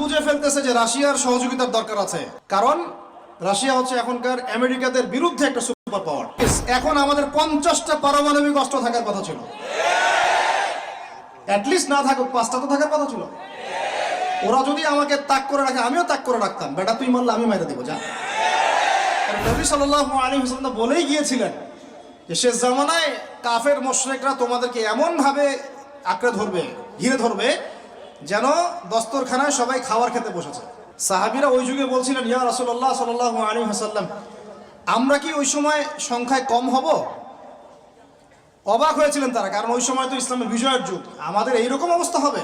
বুঝে ফেলতেছে যে রাশিয়ার সহযোগিতার দরকার আছে। কারণ রাশিয়া হচ্ছে এখনকার আমেরিকাদের বিরুদ্ধে একটা সুপার পাওয়ার। এখন আমাদের পঞ্চাশটা পারমাণবিক অস্ত্র থাকার কথা ছিল। অ্যাটলিস্ট না থাকুক, পাঁচটা তো থাকার কথা ছিল। ওরা যদি আমাকে তাক করে রাখে, আমিও তাক করে রাখতাম। বেটা, তুই মারলে আমি মেরে দেবো, যা। নবী সাল্লাল্লাহু আলাইহি ওয়াসাল্লাম বলেই গিয়েছিলেন যে শেষ জামানায় কাফের মোশরেকরা তোমাদেরকে এমন ভাবে আঁকড়ে ধরবে, ঘিরে ধরবে যেন দস্তরখানায় সবাই খাবার খেতে বসেছে। সাহাবীরা ওই যুগে বলছিলেন, ইয়া রাসূলুল্লাহ সাল্লাল্লাহু আলাইহি ওয়াসাল্লাম, আমরা কি ওই সময় সংখ্যায় কম হব? অবাক হয়েছিলেন তারা, কারণ ওই সময় তো ইসলামের বিজয়ের যুগ। আমাদের এইরকম অবস্থা হবে,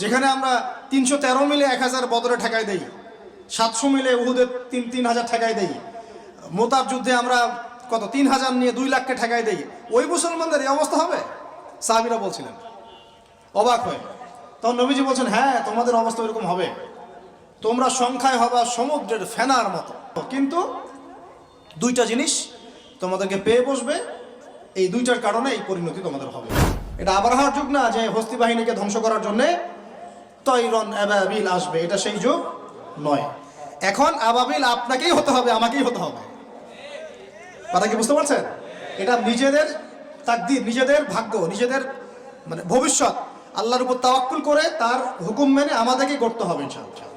যেখানে আমরা তিনশো তেরো মিলে এক হাজার বদরে ঠেকাই দেই, সাতশো মিলে উহুদের তিন তিন হাজার ঠেকাই দেই, মোতাব যুদ্ধে আমরা কত, তিন হাজার নিয়ে দুই লাখকে ঠেকাই দেই। ওই মুসলমানদের এই অবস্থা হবে? সাহাবিরা বলছিলেন। অবাক হয়ে তখন নবীজি বলছেন হ্যাঁ তোমাদের অবস্থা এরকম হবে। তোমরা সংখ্যায় হবা সমুদ্রের ফেনার মতো। কিন্তু দুইটা জিনিস তোমাদেরকে পেয়ে বসবে, এই দুইটার কারণে এই পরিণতি তোমাদের হবে। এটা আবরাহার যুগ না, যে হস্তি বাহিনীকে ধ্বংস করার জন্য তৈরন আবাবিল আসবে। এটা সেই যুগ নয়। এখন আবাবিল আপনাকেই হতে হবে, আমাকেই হতে হবে। কথা কি বুঝতে পারছেন? এটা নিজেদের তাকদির, নিজেদের ভাগ্য, নিজেদের মানে ভবিষ্যৎ। আল্লাহর উপর তাওয়াক্কুল করে তার হুকুম মেনে আমাদেরকে করতে হবে ইনশাআল্লাহ।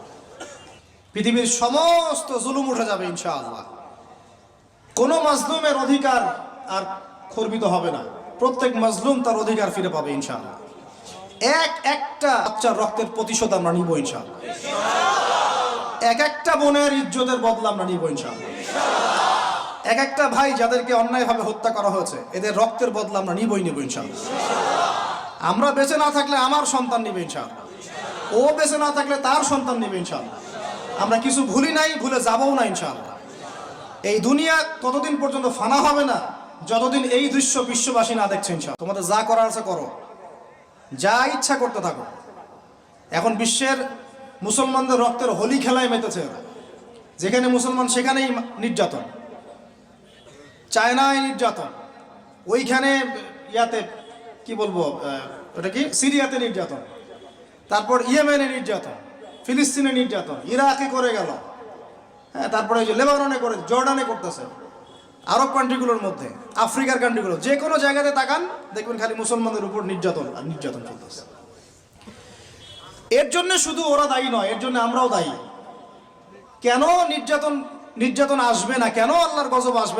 পৃথিবীর সমস্ত জুলুম উঠে যাবে ইনশাআল্লাহ। কোনো মাজলুমের অধিকার আর খর্বিত হবে না। প্রত্যেক মাজলুম তার অধিকার ফিরে পাবে ইনশাআল্লাহ। এক একটা বাচ্চার রক্তের প্রতিশোধ আমরা নিব ইনশাআল্লাহ। এক একটা বোনের ইজ্জতের বদলা আমরা নিব ইনশাআল্লাহ। এক একটা ভাই যাদেরকে অন্যায়ভাবে হত্যা করা হয়েছে, এদের রক্তের বদলা আমরা নিবই নিব ইনশাআল্লাহ। আমরা বেঁচে না থাকলে আমার সন্তান নিবে ইনশাআল্লাহ। ও বেঁচে না থাকলে তার সন্তান নিবে ইনশাআল্লাহ। আমরা কিছু ভুলি নাই, ভুলে যাবও না ইনশাআল্লাহ। এই দুনিয়া ততদিন পর্যন্ত ফানা হবে না, যতদিন এই দৃশ্য বিশ্ববাসী না দেখছে ইনশাআল্লাহ। তোমাদের যা করার আছে করো। যা ইচ্ছা করতে থাকো। এখন বিশ্বের মুসলমানদের রক্তের হোলি খেলায় মেতেছে যেখানে মুসলমান সেখানেই নির্যাতন। চায়নায় নির্যাতন। ওইখানে ইয়াতে কি বলব ওটা কি? সিরিয়াতে নির্যাতন। তারপর ইয়েমেনে নির্যাতন, ফিলিস্তিনে নির্যাতন, ইরাকে করে গেল। হ্যাঁ তারপরে ওই লেবাননে করে, জর্ডানে করতেছে। আরব কান্ট্রিগুলোর মধ্যে, আফ্রিকার কান্ট্রিগুলো যে কোনো জায়গাতে তাকান, দেখবেন খালি মুসলমানদের উপর নির্যাতন, আর নির্যাতন চলতেছে। এর জন্য শুধু ওরা দায়ী নয়, এর জন্য আমরাও দায়ী। কেন নির্যাতন নির্যাতন আসবে না? কেন আল্লাহর গজব আসবে